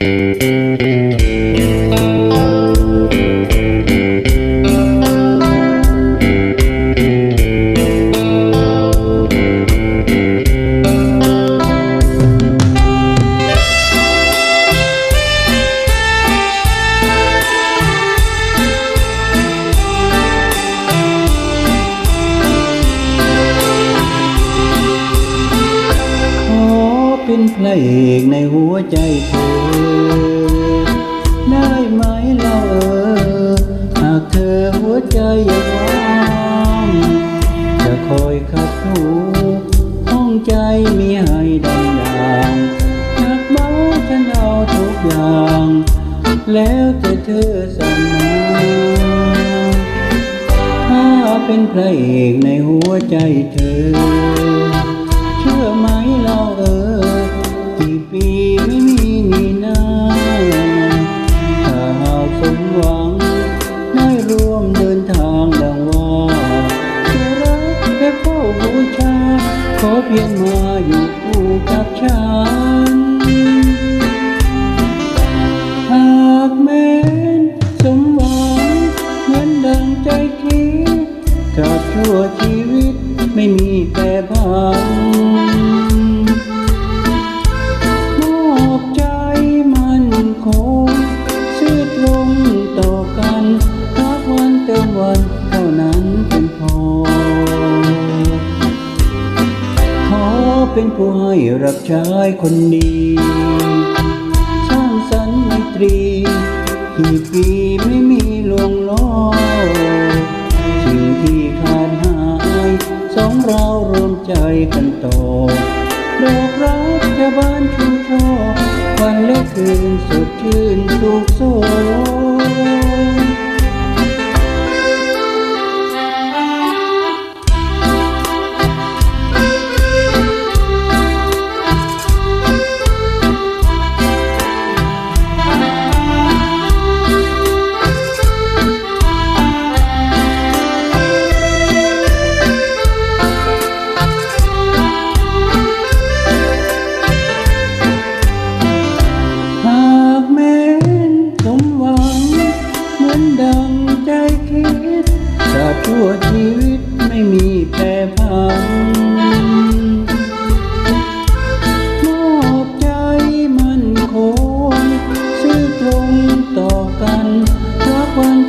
ข เป็นพระเพลงในหัวใจเธอ ได้ไหมเล่าเออหากเธอหัวใจยังว่างจะคอยขับหูห้องใจมีให้ดังอย่างหากเมาฉันเอาทุกอย่าง แล้วแต่เธอสั่งมาถ้าเป็นพระเอกในหัวใจเธอ เชื่อไหมเราเออ กี่ เป็นผู้ให้รับใช้คนดีสร้างสรรค์ไมตรีกี่ปีไม่มีลวงล้อสิ่งที่ขาดหายสองเรารวมใจกันต่อดอกรักจะบานชูช่อวันและคืนสดชื่น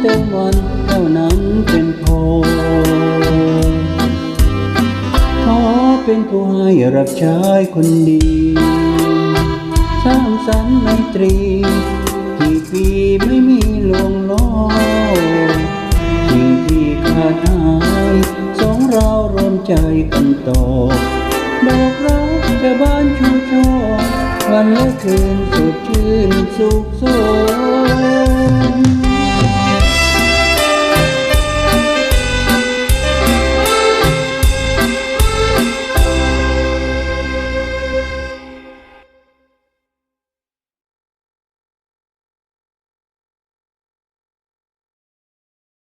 เต็มวันเท่านั้นเป็นพอขอเป็นผู้ให้รับใช้คนดี สร้างสรรค์ไมตรีกี่ปีไม่มีลวงล้อสิ่งที่ขาดหายสองเรารวมใจกันต่อดอกรักจะบานชูช่อวันและคืนสดชื่นสุขส